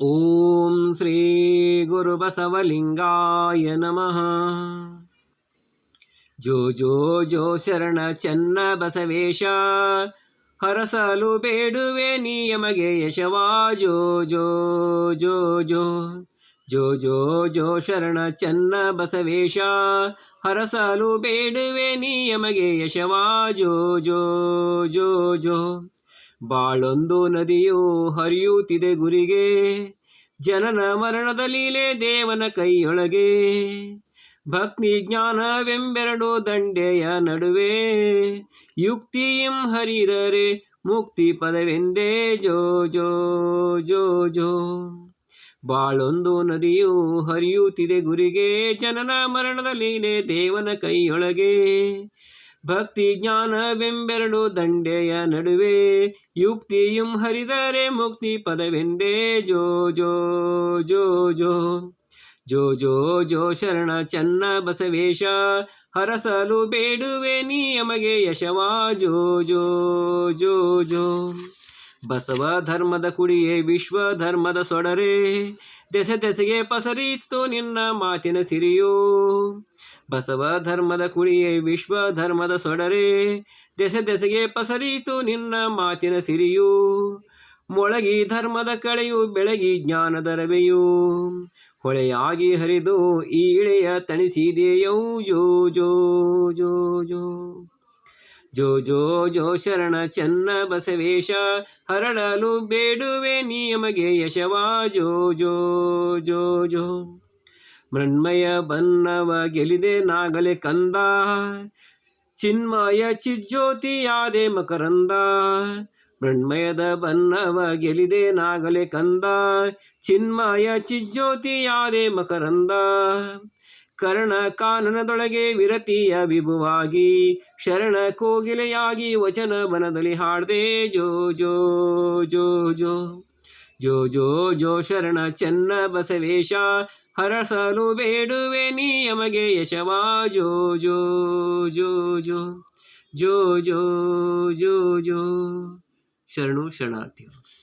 ಓಂ ಶ್ರೀ ಗುರು ಬಸವಲಿಂಗಾಯ ನಮಃ ಜೋ ಜೋ ಜೋ ಶರಣ ಚನ್ನ ಬಸವೇಶ ಹರಸಲು ಬೇಡುವೆ ನಿಯಮಗೆ ಯಶವಾ ಜೋ ಜೋ ಜೋ ಜೋ ಜೋ ಜೋ ಜೋ ಶರಣ ಚನ್ನ ಬಸವೇಶ ಹರಸಲು ಬೇಡುವೆ ನಿಯಮಗೆ ಯಶವಾ ಜೋ ಜೋ ಜೋ ಜೋ ಬಾಳೊಂದು ನದಿಯು ಹರಿಯುತ್ತಿದೆ ಗುರಿಗೆ. ಜನನ ಮರಣದ ಲೀಲೆ ದೇವನ ಕೈಯೊಳಗೆ. ಭಕ್ತಿ ಜ್ಞಾನವೆಂಬೆರಡು ದಂಡೆಯ ನಡುವೆ. ಯುಕ್ತಿಯಂ ಹರಿದರೆ ಮುಕ್ತಿ ಪದವೆಂದೇ ಜೋ ಜೋ ಜೋ ಜೋ. ಬಾಳೊಂದು ನದಿಯು ಹರಿಯುತ್ತಿದೆ ಗುರಿಗೆ, ಜನನ ಮರಣದ ಲೀಲೆ ದೇವನ ಕೈಯೊಳಗೆ. ಭಕ್ತಿ ಜ್ಞಾನವೆಂಬೆರಡು ದಂಡೆಯ ನಡುವೆ ಯುಕ್ತಿಯುಂ ಹರಿದರೆ ಮುಕ್ತಿ ಪದವೆಂದೇ ಜೋ ಜೋ ಜೋ ಜೋ. ಜೋ ಜೋ ಜೋ ಶರಣ ಚನ್ನ ಬಸವೇಶ, ಹರಸಲು ಬೇಡುವೆ ನಿಯಮಗೆ ಯಶವಾ, ಜೋ ಜೋ ಜೋ ಜೋ. ಬಸವ ಧರ್ಮದ ಕುಡಿಯೇ ವಿಶ್ವ ಧರ್ಮದ ಸೊಡರೆ. ದೆಸೆ ದೆಸೆಗೆ ಪಸರಿಸ್ತು ನಿನ್ನ ಮಾತಿನ ಸಿರಿಯೋ. ಬಸವ ಧರ್ಮದ ಕುಡಿಯೇ ವಿಶ್ವ ಧರ್ಮದ ಸೊಡರೆ. ದೆಸೆ ದೆಸೆಗೆ ಪಸರಿತು ನಿನ್ನ ಮಾತಿನ ಸಿರಿಯು. ಮೊಳಗಿ ಧರ್ಮದ ಕಳೆಯು ಬೆಳಗಿ ಜ್ಞಾನದ ರವೆಯು. ಹೊಳೆಯಾಗಿ ಹರಿದು ಈಳೆಯ ತಣಿಸಿದೆಯೌ, ಜೋ ಜೋ ಜೋ ಜೋ. ಜೋ ಜೋ ಜೋ ಶರಣ ಚೆನ್ನ ಬಸವೇಶ ಹರಡಲು ಬೇಡುವೆ ನಿಯಮಗೆ ಯಶವಾ, ಜೋ ಜೋ ಜೋ ಜೋ. ಮೃಣ್ಮಯ ಬನ್ನವ ಗೆಲಿದೆ ನಾಗಲೆ ಕಂದ, ಚಿನ್ಮಯ ಚಿಜ್ಯೋತಿಯಾದೆ ಮಕರಂದ. ಮೃಣ್ಮಯದ ಬನ್ನವ ಗೆಲಿದೆ ನಾಗಲೆ ಕಂದ, ಚಿನ್ಮಯ ಚಿಜ್ಯೋತಿಯಾದೆ ಮಕರಂದ. ಕರ್ಣ ಕಾನನದೊಳಗೆ ವಿರತಿಯ ವಿಭುವಾಗಿ, ಶರಣ ಕೋಗಿಲೆಯಾಗಿ ವಚನ ಮನದಲ್ಲಿ ಹಾಡ್ದೆ, ಜೋ ಜೋ ಜೋ ಜೋ. ಜೋ ಜೋ ಜೋ, ಶರಣ ಚೆನ್ನ ಬಸವೇಶ ಹರಸಲು ಬೇಡುವೆ ನಿಯಮಗೆ ಯಶವಾ, ಜೋ ಜೋ ಜೋ ಜೋ. ಜೋ ಜೋ ಜೋ ಜೋ. ಶರಣು ಶರಣಾರ್ಥಿಗಳು.